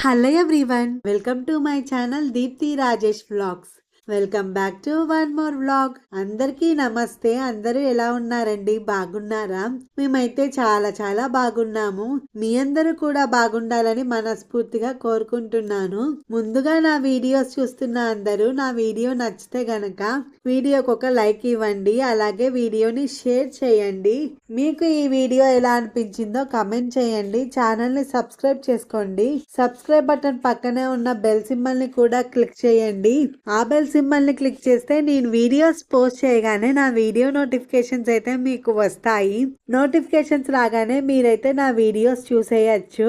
hello everyone welcome to my channel Deepti Rajesh vlogs Welcome back to one more vlog. అందరికీ నమస్తే. అందరూ ఎలా ఉన్నారండి? బాగున్నారా? మేమైతే చాలా చాలా బాగున్నాము. మీ అందరూ కూడా బాగుండాలని మనస్ఫూర్తిగా కోరుకుంటున్నాను. ముందుగా నా వీడియోస్ చూస్తున్న అందరూ నా వీడియో నచ్చితే గనక వీడియోకి ఒక లైక్ ఇవ్వండి. అలాగే వీడియోని షేర్ చేయండి. మీకు ఈ వీడియో ఎలా అనిపించిందో కమెంట్ చేయండి. ఛానల్ని సబ్స్క్రైబ్ చేసుకోండి. సబ్స్క్రైబ్ బటన్ పక్కనే ఉన్న బెల్ సింబల్ని కూడా క్లిక్ చేయండి. ఆ బెల్ సింబల్ని క్లిక్ చేస్తే నేను వీడియోస్ పోస్ట్ చేయగానే నా వీడియో నోటిఫికేషన్స్ అయితే మీకు వస్తాయి. నోటిఫికేషన్స్ రాగానే మీరైతే నా వీడియోస్ చూసేయచ్చు.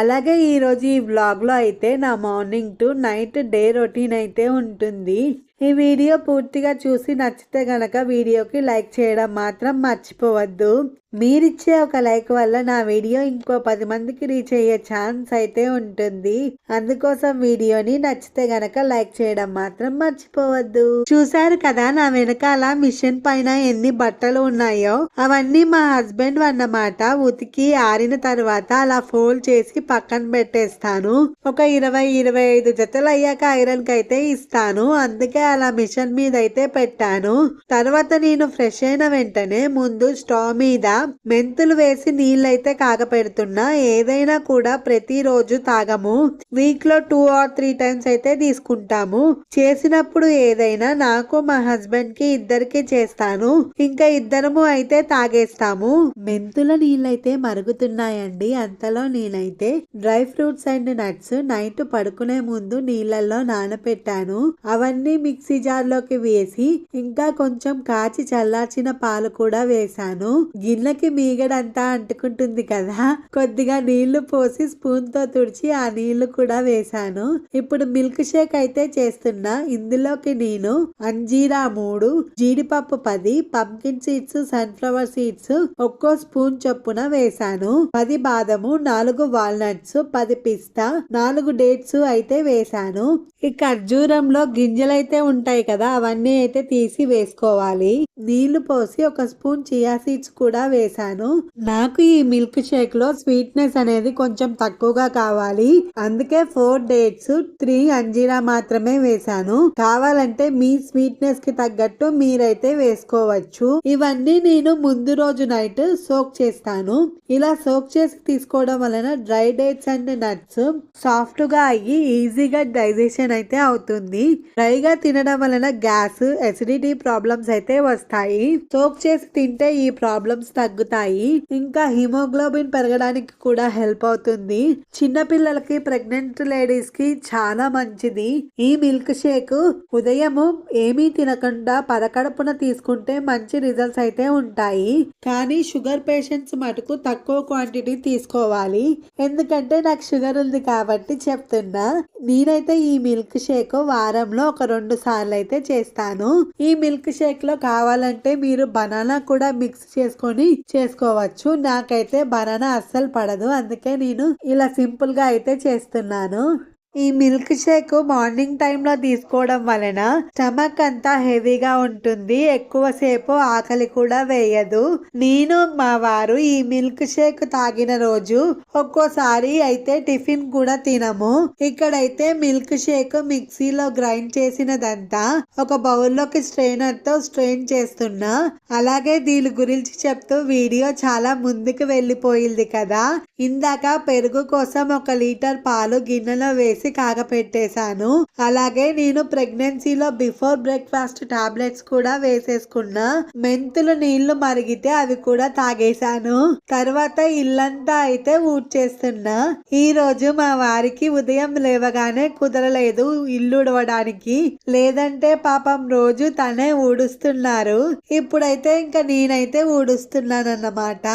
అలాగే ఈరోజు ఈ వ్లాగ్లో అయితే నా morning to night day routine అయితే ఉంటుంది. ఈ వీడియో పూర్తిగా చూసి నచ్చితే గనక వీడియోకి లైక్ చేయడం మాత్రం మర్చిపోవద్దు. మీరిచ్చే ఒక లైక్ వల్ల నా వీడియో ఇంకో పది మందికి రీచ్ అయ్యే ఛాన్స్ అయితే ఉంటుంది. అందుకోసం వీడియోని నచ్చితే గనక లైక్ చేయడం మాత్రం మర్చిపోవద్దు. చూసారు కదా నా వెనకాల మిషన్ పైన ఎన్ని బట్టలు ఉన్నాయో? అవన్నీ మా హస్బెండ్ అన్నమాట ఉతికి ఆరిన తర్వాత అలా ఫోల్డ్ చేసి పక్కన పెట్టేస్తాను. ఒక ఇరవై ఇరవై ఐదు జతలు అయ్యాక ఐరన్కి అయితే ఇస్తాను. అందుకే అలా మిషన్ మీద అయితే పెట్టాను. తర్వాత నేను ఫ్రెష్ అయిన వెంటనే ముందు స్టవ్ మీద మెంతులు వేసి నీళ్ళైతే కాగపెడుతున్నా. ఏదైనా కూడా ప్రతిరోజు తాగము. వీక్లో టూ ఆర్ త్రీ టైమ్స్ అయితే తీసుకుంటాము. చేసినప్పుడు ఏదైనా నాకు మా హస్బెండ్కి ఇద్దరికి చేస్తాను. ఇంకా ఇద్దరము అయితే తాగేస్తాము. మెంతుల నీళ్ళైతే మరుగుతున్నాయండి. అంతలో నేనైతే dry fruits and nuts night పడుకునే ముందు నీళ్ళల్లో నానపెట్టాను. అవన్నీ మిక్సీ జార్లోకి వేసి ఇంకా కొంచెం కాచి చల్లార్చిన పాలు కూడా వేశాను. గిన్నెకి మీగడంతా అంటుకుంటుంది కదా. కొద్దిగా నీళ్ళు పోసి స్పూన్తో తుడిచి ఆ నీళ్ళు కూడా వేశాను. ఇప్పుడు మిల్క్ షేక్ అయితే చేస్తున్నా ఇందులోకి నేను అంజీరా మూడు జీడిపప్పు పది పంకిన్ సీడ్స్ సన్ఫ్లవర్ సీడ్స్ ఒక్కో స్పూన్ చొప్పున వేశాను. పది బాదము నాలుగు వాల్నట్స్ పది పిస్తా నాలుగు డేట్స్ అయితే వేశాను. ఈ ఖర్జూరంలో గింజలైతే ఉంటాయి కదా అవన్నీ అయితే తీసి వేసుకోవాలి. నీళ్ళు పోసి ఒక స్పూన్ చియా సీడ్స్ కూడా వేశాను. నాకు ఈ మిల్క్ షేక్లో స్వీట్నెస్ అనేది కొంచెం తక్కువగా కావాలి. అందుకే ఫోర్ డేట్స్ త్రీ అంజీరా మాత్రమే వేశాను. కావాలంటే మీ స్వీట్నెస్కి తగ్గట్టు మీరైతే వేసుకోవచ్చు. ఇవన్నీ నేను ముందు రోజు నైట్ సోక్ చేస్తాను. ఇలా సోక్ చేసి తీసుకోవడం వలన డ్రై డేట్స్ అండ్ నట్స్ సాఫ్ట్గా అయ్యి ఈజీగా డైజెషన్ అయితే అవుతుంది. డ్రైగా తినడం వలన గ్యాస్ ఎసిడిటీ ప్రాబ్లమ్స్ అయితే వస్తాయి. సోక్ చేసి తింటే ఈ ప్రాబ్లమ్స్ తగ్గుతాయి. ఇంకా హిమోగ్లోబిన్ పెరగడానికి కూడా హెల్ప్ అవుతుంది. చిన్న పిల్లలకి ప్రెగ్నెంట్ లేడీస్కి చాలా మంచిది. ఈ మిల్క్ షేక్ ఉదయము ఏమీ తినకుండా పరకడుపున తీసుకుంటే మంచి రిజల్ట్స్ అయితే ఉంటాయి. కానీ షుగర్ పేషెంట్స్ మటుకు తక్కువ క్వాంటిటీ తీసుకోవాలి. ఎందుకంటే నాకు షుగర్ ఉంది కాబట్టి చెప్తున్నా. నేనైతే ఈ మిల్క్ షేక్ వారంలో ఒక రెండు సార్లు అయితే చేస్తాను. ఈ మిల్క్ షేక్లో కావాలంటే మీరు బనానా కూడా మిక్స్ చేసుకొని చేసుకోవచ్చు. నాకైతే బనానా అస్సలు పడదు. అందుకే నేను ఇలా సింపుల్గా అయితే చేస్తున్నాను. ఈ మిల్క్ షేక్ మార్నింగ్ టైంలో తీసుకోవడం వలన స్టమక్ అంతా హెవీగా ఉంటుంది. ఎక్కువసేపు ఆకలి కూడా వేయదు. నేను మా వారు ఈ మిల్క్ షేక్ తాగిన రోజు ఒక్కోసారి అయితే టిఫిన్ కూడా తినము. ఇక్కడైతే మిల్క్ షేక్ మిక్సీలో గ్రైండ్ చేసినదంతా ఒక బౌల్లోకి స్ట్రెయినర్తో స్ట్రెయిన్ చేస్తున్నా. అలాగే దీని గురించి చెప్తూ వీడియో చాలా ముందుకు వెళ్ళిపోయింది కదా. ఇందాక పెరుగు కోసం ఒక లీటర్ పాలు గిన్నెలో వేసి చేసి కాగపెట్టేశాను. అలాగే నేను ప్రెగ్నెన్సీలో బిఫోర్ బ్రేక్ఫాస్ట్ టాబ్లెట్స్ కూడా వేసేసుకున్నా. మెంతులు నీళ్ళు మరిగితే అవి కూడా తాగేశాను. తర్వాత ఇల్లంతా అయితే ఊడ్చేస్తున్నా. ఈ రోజు మా వారికి ఉదయం లేవగానే కుదరలేదు ఇల్లు ఉడవడానికి లేదంటే పాపం రోజు తనే ఊడుస్తున్నారు. ఇప్పుడైతే ఇంకా నేనైతే ఊడుస్తున్నానన్నమాట.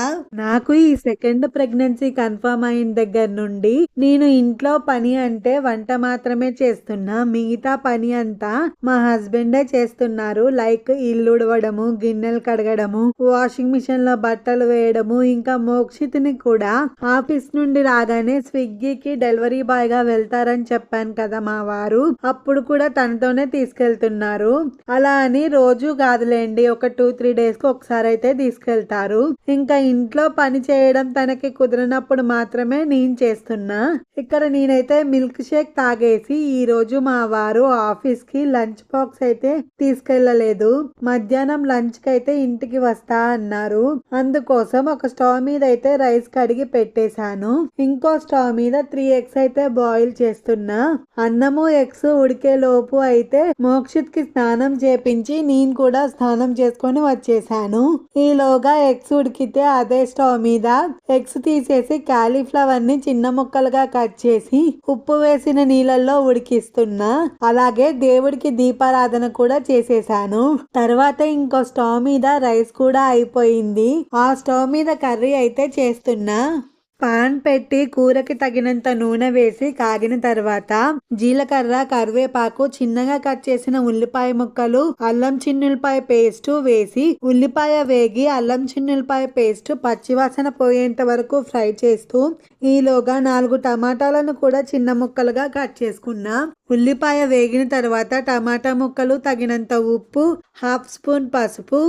నాకు ఈ సెకండ్ ప్రెగ్నెన్సీ కన్ఫర్మ్ అయిన దగ్గర నుండి నేను ఇంట్లో పని అంటే వంట మాత్రమే చేస్తున్నా మిగతా పని అంతా మా హస్బెండే చేస్తున్నారు. లైక్ ఇల్లు ఉడవడము గిన్నెలు కడగడము వాషింగ్ మిషన్లో బట్టలు వేయడము ఇంకా మోక్షితిని కూడా ఆఫీస్ నుండి రాగానే స్విగ్గీకి డెలివరీ బాయ్గా వెళ్తారని చెప్పాను కదా మా వారు. అప్పుడు కూడా తనతోనే తీసుకెళ్తున్నారు. అలా అని రోజు కాదులేండి ఒక టూ త్రీ డేస్కి ఒకసారి అయితే తీసుకెళ్తారు. ఇంకా ఇంట్లో పని చేయడం తనకి కుదిరినప్పుడు మాత్రమే నేను చేస్తున్నా. ఇక్కడ నేనైతే మిల్క్ షేక్ తాగేసి ఈ రోజు మా వారు ఆఫీస్కి లంచ్ బాక్స్ అయితే తీసుకెళ్ళలేదు మధ్యాహ్నం లంచ్కి అయితే ఇంటికి వస్తా అన్నారు. అందుకోసం ఒక స్టవ్ మీద అయితే రైస్ కడిగి పెట్టేశాను. ఇంకో స్టవ్ మీద త్రీ ఎగ్స్ అయితే బాయిల్ చేస్తున్నా. అన్నము ఎగ్స్ ఉడికే లోపు అయితే మోక్షిత్కి స్నానం చేపించి నేను కూడా స్నానం చేసుకొని వచ్చేసాను ఈలోగా ఎగ్స్ ఉడికితే అదే స్టవ్ మీద ఎగ్స్ తీసేసి కాలీఫ్లవర్ని చిన్న ముక్కలుగా కట్ చేసి ఉప్పు వేసి వేసిన నీళ్ళల్లో ఉడికిస్తున్నా అలాగే దేవుడికి దీపారాధన కూడా చేసేసాను తర్వాత ఇంకో స్టవ్ మీద రైస్ కూడా అయిపోయింది. ఆ స్టవ్ మీద కర్రీ అయితే చేస్తున్నా. పాన్ పెట్టి కూరకి తగినంత నూనె వేసి కాగిన తర్వాత జీలకర్ర కరివేపాకు చిన్నగా కట్ చేసిన ఉల్లిపాయ ముక్కలు అల్లం చిన్నులపాయ పేస్ట్ వేసి ఉల్లిపాయ వేగి అల్లం చిన్నులపాయ పేస్ట్ పచ్చివాసన పోయేంత వరకు ఫ్రై చేస్తూ ఈలోగా నాలుగు టమాటాలను కూడా చిన్న ముక్కలుగా కట్ చేసుకున్నా ఉల్లిపాయ వేగిన తర్వాత టమాటా ముక్కలు తగినంత ఉప్పు హాఫ్ స్పూన్ పసుపు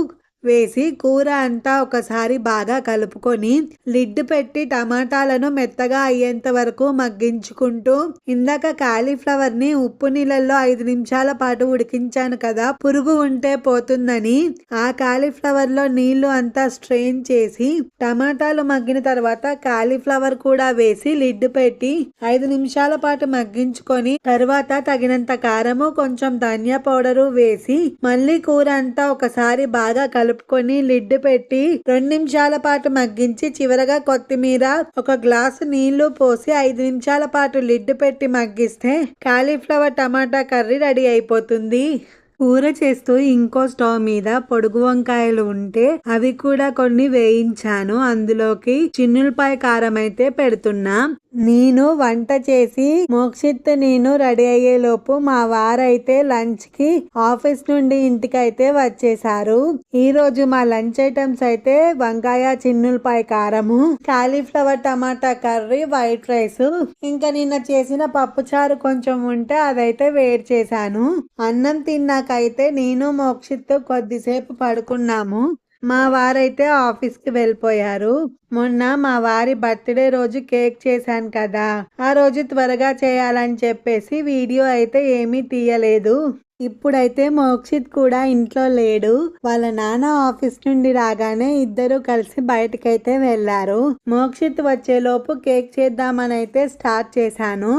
వేసి కూర అంతా ఒకసారి బాగా కలుపుకొని లిడ్ పెట్టి టమాటాలను మెత్తగా అయ్యేంత వరకు మగ్గించుకుంటూ ఇందాక కాలీఫ్లవర్ని ఉప్పు నీళ్ళల్లో ఐదు నిమిషాల పాటు ఉడికించాను కదా పురుగు ఉంటే పోతుందని. ఆ కాలీఫ్లవర్లో నీళ్ళు అంతా స్ట్రెయిన్ చేసి టమాటాలు మగ్గిన తర్వాత కాలీఫ్లవర్ కూడా వేసి లిడ్ పెట్టి ఐదు నిమిషాల పాటు మగ్గించుకొని తర్వాత తగినంత కారము కొంచెం ధనియా పౌడరు వేసి మళ్ళీ కూర అంతా ఒకసారి బాగా కలుపుకొని లిడ్ పెట్టి రెండు నిమిషాల పాటు మగ్గించి చివరగా కొత్తిమీర ఒక గ్లాసు నీళ్ళు పోసి ఐదు నిమిషాల పాటు లిడ్ పెట్టి మగ్గిస్తే కాలీఫ్లవర్ టమాటా కర్రీ రెడీ అయిపోతుంది. కూర చేస్తూ ఇంకో స్టవ్ మీద పొడుగు వంకాయలు ఉంటే అవి కూడా కొన్ని వేయించాను. అందులోకి చిన్నులపాయ కారం అయితే పెడుతున్నా. నేను వంట చేసి మోక్షిత్ నేను రెడీ అయ్యేలోపు మా వారైతే లంచ్కి ఆఫీస్ నుండి ఇంటికైతే వచ్చేసారు. ఈ రోజు మా లంచ్ ఐటమ్స్ అయితే వంకాయ చిన్నులపాయ కారము cauliflower tomato curry white rice. ఇంకా నిన్న చేసిన పప్పుచారు కొంచెం ఉంటే అదైతే వేడి చేశాను. అన్నం తిన్నాకైతే నేను మోక్షిత్ కొద్దిసేపు పడుకున్నాము. మా వారైతే ఆఫీస్కి వెళ్ళిపోయారు. మొన్న మా వారి బర్త్డే రోజు కేక్ చేశాను కదా ఆ రోజు త్వరగా చేయాలని చెప్పేసి వీడియో అయితే ఏమీ తీయలేదు. ఇప్పుడైతే మోక్షిత్ కూడా ఇంట్లో లేడు. వాళ్ళ నాన్న ఆఫీస్ నుండి రాగానే ఇద్దరు కలిసి బయటకైతే వెళ్ళారు మోక్షిత్ వచ్చేలోపు కేక్ చేద్దామని అయితే స్టార్ట్ చేశాను.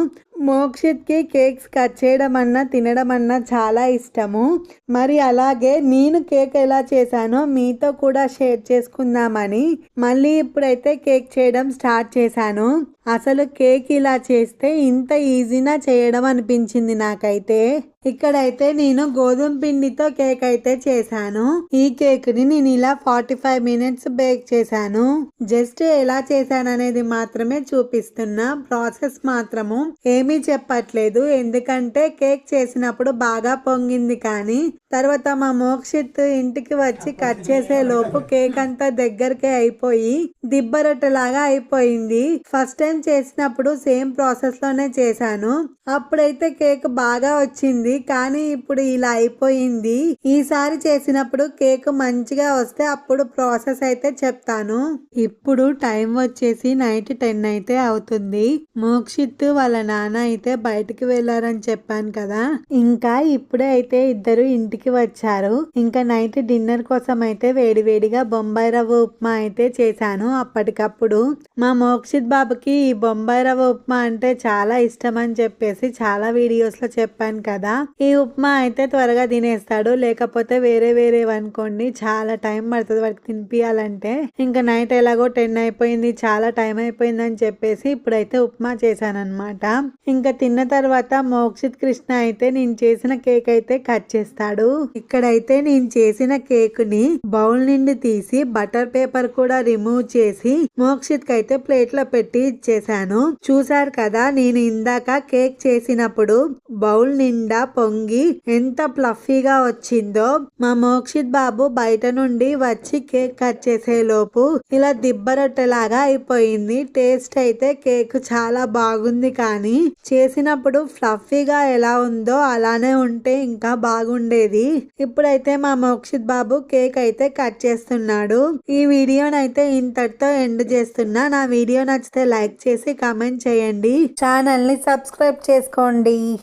మోక్షిత్కి కేక్స్ కట్ చేయడం అన్నా తినడం అన్నా చాలా ఇష్టము. మరి అలాగే నేను కేక్ ఎలా చేశానో మీతో కూడా షేర్ చేసుకుందామని మళ్ళీ ఇప్పుడైతే కేక్ చేయడం స్టార్ట్ చేశాను. అసలు కేక్ ఇలా చేస్తే ఇంత ఈజీనా చేయడం అనిపించింది నాకైతే. ఇక్కడైతే నేను గోధుమ పిండితో కేక్ అయితే చేశాను. ఈ కేక్ని నేను ఇలా ఫార్టీ ఫైవ్ మినిట్స్ బేక్ చేశాను. జస్ట్ ఎలా చేశాను అనేది మాత్రమే చూపిస్తున్నా ప్రాసెస్ మాత్రము. ఏమి చెప్పట్లేదు. ఎందుకంటే కేక్ చేసినప్పుడు బాగా పొంగింది కానీ తర్వాత మా మోక్షిత్ ఇంటికి వచ్చి కట్ చేసే లోపు కేక్ అంతా దగ్గరకే అయిపోయి దిబ్బరొట్టలాగా అయిపోయింది. ఫస్ట్ టైం చేసినప్పుడు సేమ్ ప్రాసెస్లోనే చేశాను. అప్పుడైతే కేక్ బాగా వచ్చింది కానీ ఇప్పుడు ఇలా అయిపోయింది. ఈసారి చేసినప్పుడు కేక్ మంచిగా వస్తే అప్పుడు ప్రాసెస్ అయితే చెప్తాను. ఇప్పుడు టైం వచ్చేసి నైట్ టెన్ అయితే అవుతుంది. మోక్షిత్ వాళ్ళ నాన్న అయితే బయటికి వెళ్ళారని చెప్పాను కదా. ఇంకా ఇప్పుడే అయితే ఇద్దరు ఇంటికి వచ్చారు. ఇంకా నైట్ డిన్నర్ కోసం అయితే వేడివేడిగా బొంబాయి రవ్వ ఉప్మా అయితే చేశాను అప్పటికప్పుడు. మా మోక్షిత్ బాబుకి ఈ బొంబాయి రవ్వ ఉప్మా అంటే చాలా ఇష్టం అని చెప్పేసి చాలా వీడియోస్లో చెప్పాను కదా. ఈ ఉప్మా అయితే త్వరగా తినేస్తాడు లేకపోతే వేరే వేరే అనుకోండి చాలా టైం పడుతుంది వాడికి తినిపించాలంటే ఇంకా నైట్ ఎలాగో టెన్ అయిపోయింది చాలా టైం అయిపోయింది అని చెప్పేసి ఇప్పుడైతే ఉప్మా చేశానన్నమాట. ఇంకా తిన్న తర్వాత మోక్షిత్ కృష్ణ అయితే నేను చేసిన కేక్ అయితే కట్ చేస్తాడు. ఇక్కడైతే నేను చేసిన కేక్ని బౌల్ నుండి తీసి బటర్ పేపర్ కూడా రిమూవ్ చేసి మోక్షిత్కి అయితే ప్లేట్లో పెట్టి ఇచ్చేసాను చూసారు కదా నేను ఇందాక కేక్ చేసినప్పుడు బౌల్ నిండా పొంగి ఎంత ప్లఫీగా వచ్చిందో. మా మోక్షిత్ బాబు బయట నుండి వచ్చి కేక్ కట్ చేసే లోపు ఇలా దిబ్బరొట్టెలాగా అయిపోయింది. టేస్ట్ అయితే కేక్ చాలా బాగుంది కానీ చేసినప్పుడు ఫ్లఫీగా ఎలా ఉందో అలానే ఉంటే ఇంకా బాగుండేది. ఇప్పుడైతే మా మోక్షిత్ బాబు కేక్ అయితే కట్ చేస్తున్నాడు. ఈ వీడియోనైతే ఇంతటితో ఎండ్ చేస్తున్నా. నా వీడియో నచ్చితే లైక్ చేసి కామెంట్ చేయండి. ఛానల్ని సబ్స్క్రైబ్ చేసుకోండి.